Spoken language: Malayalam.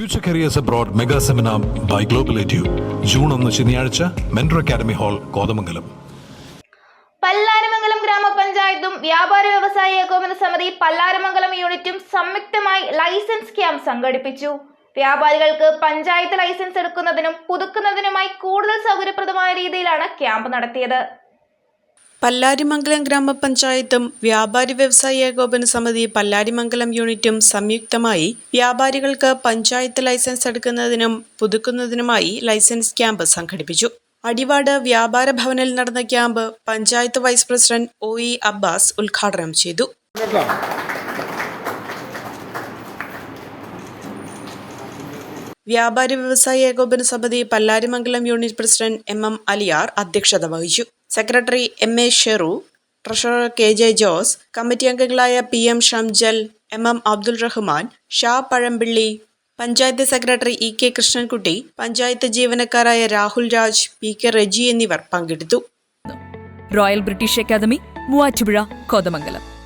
Future careers abroad mega seminar by global edu June ഒന്ന് ശനിയാഴ്ച mentor academy hall Kothamangalam. Pallaramangalam ഗ്രാമപഞ്ചായത്തും വ്യാപാര വ്യവസായ ഏകോപന സമിതി പല്ലാരമംഗലം യൂണിറ്റും സംയുക്തമായി ലൈസൻസ് ക്യാമ്പ് സംഘടിപ്പിച്ചു. വ്യാപാരികൾക്ക് പഞ്ചായത്ത് ലൈസൻസ് എടുക്കുന്നതിനും പുതുക്കുന്നതിനുമായി കൂടുതൽ സൗകര്യപ്രദമായ രീതിയിലാണ് ക്യാമ്പ് നടത്തിയത്. പല്ലാരിമംഗലം ഗ്രാമപഞ്ചായത്തും വ്യാപാരി വ്യവസായ ഏകോപന സമിതി പല്ലാരിമംഗലം യൂണിറ്റും സംയുക്തമായി വ്യാപാരികൾക്ക് പഞ്ചായത്ത് ലൈസൻസ് എടുക്കുന്നതിനും പുതുക്കുന്നതിനുമായി ലൈസൻസ് ക്യാമ്പ് സംഘടിപ്പിച്ചു. അടിവാട് വ്യാപാര ഭവനിൽ നടന്ന camp panchayat vice president O E Abbas ഉദ്ഘാടനം ചെയ്തു. വ്യാപാരി വ്യവസായ ഏകോപന സമിതി Pallarimangalam unit president M M Aliyar അധ്യക്ഷത വഹിച്ചു. Secretary M A Sheru treasurer K J Jose committee അംഗങ്ങളായ P M Shamjal M M Abdul Rahman Shah Pazhampilly panchayat secretary E K Krishnankutty panchayat ജീവനക്കാരായ Rahul Raj P K Reji എന്നിവർ പങ്കെടുത്തു. Royal British academy Muvattupuzha Kothamangalam.